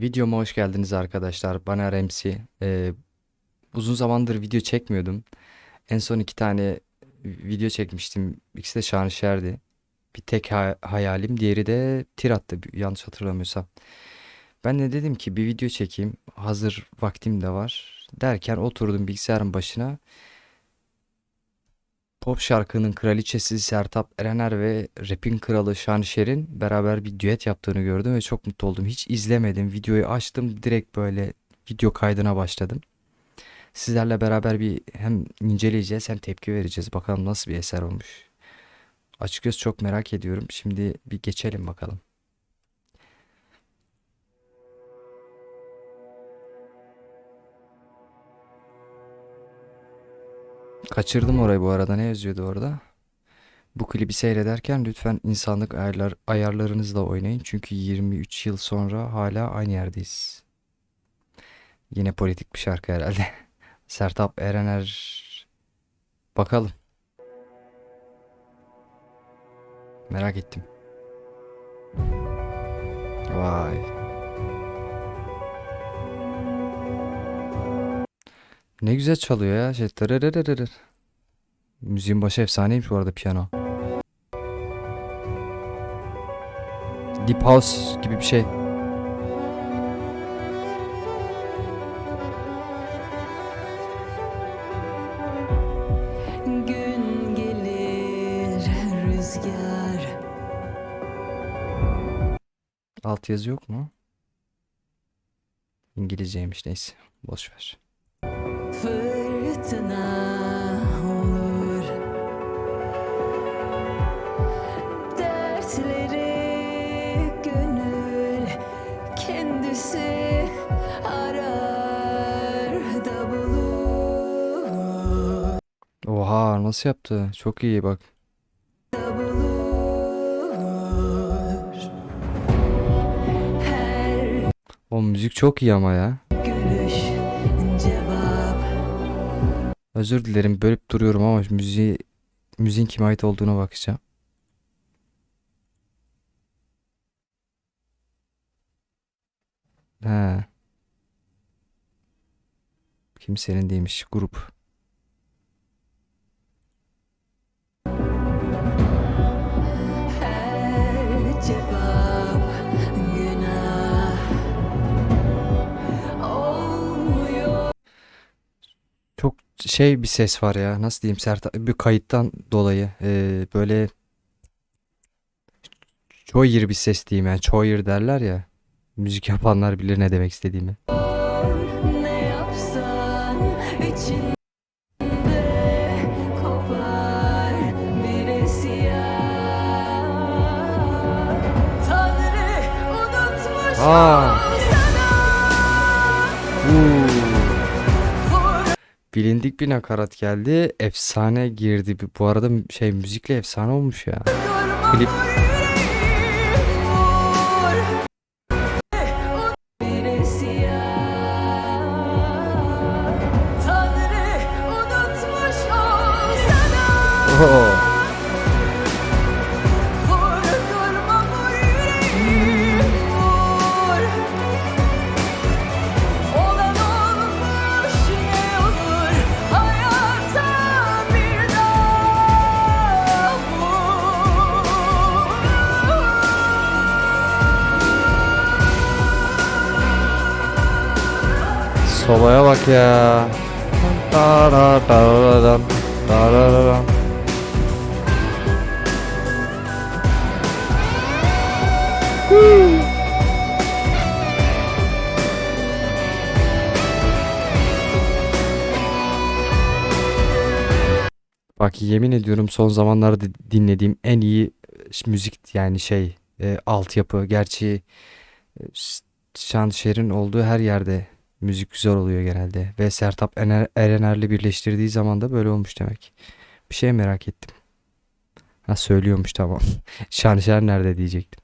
Videoma hoş geldiniz arkadaşlar. Bana Remsi. Ee, uzun zamandır video çekmiyordum. En son iki tane video çekmiştim. İkisi de şanışerdi. Bir tek ha- hayalim, diğeri de tirattı yanlış hatırlamıyorsam. Ben de dedim ki bir video çekeyim. Hazır vaktim de var. Derken oturdum bilgisayarın başına. Pop şarkının kraliçesi Sertab Erener ve rap'in kralı Şanışer'in beraber bir düet yaptığını gördüm ve çok mutlu oldum. Hiç izlemedim. Videoyu açtım. Direkt böyle video kaydına başladım. Sizlerle beraber bir hem inceleyeceğiz hem tepki vereceğiz. Bakalım nasıl bir eser olmuş. Açıkçası çok merak ediyorum. Şimdi bir geçelim bakalım. Kaçırdım orayı bu arada. Ne yazıyordu orada? Bu klibi seyrederken lütfen insanlık ayarlar, ayarlarınızla oynayın. Çünkü 23 yıl sonra hala aynı yerdeyiz. Yine politik bir şarkı herhalde. Sertab Erener. Bakalım. Merak ettim. Vay. Ne güzel çalıyor ya. Şey, tırırırırır. Müziğin başı efsaneymiş bu arada piyano. Deep House gibi bir şey. Gün gelir rüzgar Alt yazı yok mu? İngilizceymiş neyse. Boş ver. Fırtına olur Dertleri gönül kendisi arar da bulur Oha nasıl yaptı? Çok iyi bak. O müzik çok iyi ama ya. Özür dilerim bölüp duruyorum ama müziği müziğin kime ait olduğuna bakacağım. He. Kimsenin değilmiş grup. Şey bir ses var ya. Nasıl diyeyim Sertab bir kayıttan dolayı eee, böyle çoğir bir ses diyeyim yani çoğir derler ya. Müzik yapanlar bilir ne demek istediğimi. Ne yapsan kopar. Tanrı Aa. Bilindik bir nakarat geldi. Efsane girdi. Bu arada şey müzikle efsane olmuş ya. Klip vur Soloya bak ya. Bak yemin ediyorum son zamanlarda dinlediğim en iyi müzik yani şey e, altyapı. Gerçi e, Ş- Şanışer'in olduğu her yerde müzik güzel oluyor genelde. Ve Sertab Ener Erener'le birleştirdiği zaman da böyle olmuş demek. Bir şey merak ettim. Ha söylüyormuş tamam. Şanışer nerede diyecektim.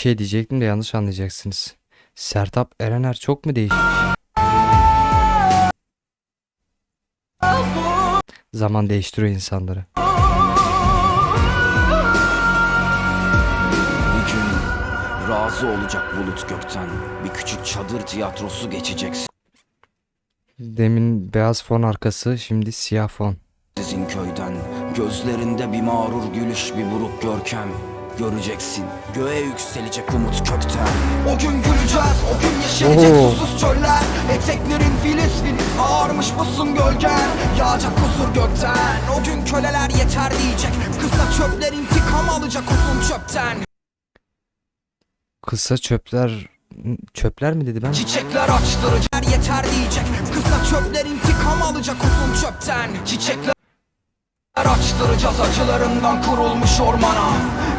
şey diyecektim de yanlış anlayacaksınız. Sertap Erener çok mu değişmiş? Zaman değiştiriyor insanları. Bir gün razı olacak bulut gökten Bir küçük çadır tiyatrosu geçecek Demin beyaz fon arkası, şimdi siyah fon. sizin köyden Gözlerinde bir mağrur gülüş bir buruk görkem Göreceksin. Göğe yükselecek umut kökten. O gün güleceğiz o gün yeşerecek Oo. susuz çöller. Eteklerin filiz filiz ağarmış mısın gölgen. Yağacak huzur gökten. O gün köleler yeter diyecek. Kısa çöpler intikam alacak uzun çöpten. Kısa çöpler... Çöpler mi dedi ben? Çiçekler açtıracak yeter diyecek. Kısa çöpler intikam alacak uzun çöpten. Çiçekler açtıracağız acılarından kurulmuş ormana.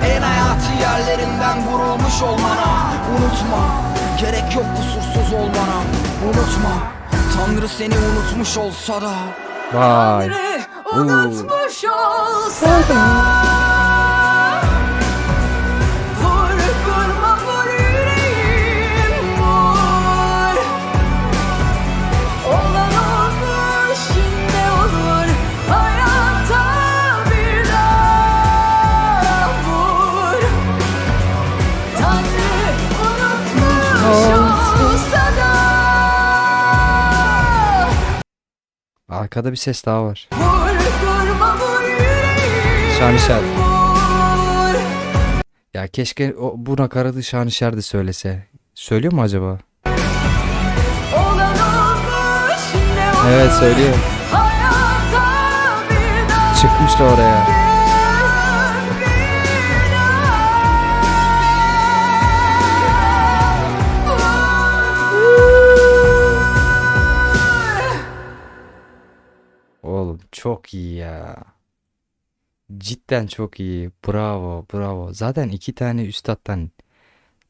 En hayati yerlerinden vurulmuş olmana. Unutma gerek yok kusursuz olmana. Unutma Tanrı seni unutmuş olsa da. Vay. Tanrı unutmuş olsa da Arkada bir ses daha var. Şanışer. Ya keşke o, bu nakaratı Şanışer de söylese. Söylüyor mu acaba? Olmuş Evet söylüyor. Çıkmış da oraya. İyi ya. Cidden çok iyi. Bravo, bravo. Zaten iki tane üstattan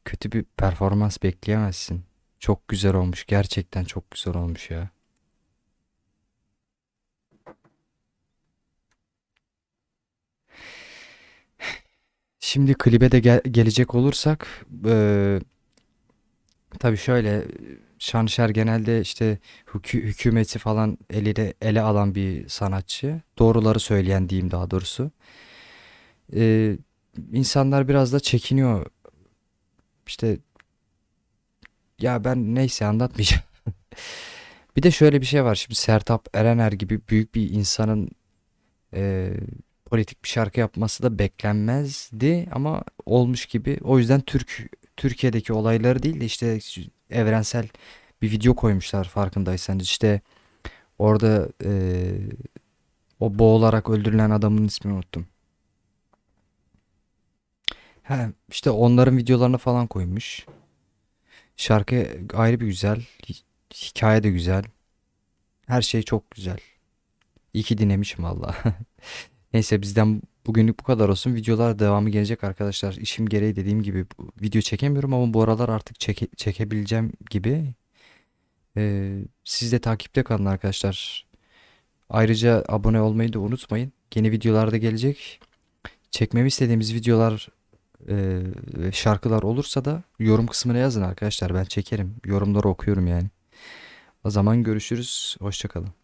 kötü bir performans bekleyemezsin. Çok güzel olmuş. Gerçekten çok güzel olmuş ya. Şimdi klibe de gel- gelecek olursak eee tabii şöyle Şanışer genelde işte hükü- hükümeti falan eline ele alan bir sanatçı. Doğruları söyleyen diyeyim daha doğrusu. Ee, insanlar biraz da çekiniyor. İşte ya ben neyse anlatmayacağım. Bir de şöyle bir şey var. Şimdi Sertab Erener gibi büyük bir insanın e, politik bir şarkı yapması da beklenmezdi ama olmuş gibi. O yüzden Türk Türkiye'deki olayları değil de işte evrensel bir video koymuşlar farkındaysanız. İşte orada e, o boğularak öldürülen adamın ismini unuttum. He, işte onların videolarını falan koymuş. Şarkı ayrı bir güzel. hi- Hikaye de güzel. Her şey çok güzel. İyi ki dinlemişim valla. Neyse bizden bugünlük bu kadar olsun. Videolar devamı gelecek arkadaşlar. İşim gereği dediğim gibi video çekemiyorum ama bu aralar artık çeke- çekebileceğim gibi. Ee, siz de takipte kalın arkadaşlar. Ayrıca abone olmayı da unutmayın. Yeni videolar da gelecek. Çekmemi istediğimiz videolar e, şarkılar olursa da yorum kısmına yazın arkadaşlar. Ben çekerim. Yorumları okuyorum yani. O zaman görüşürüz. Hoşça kalın.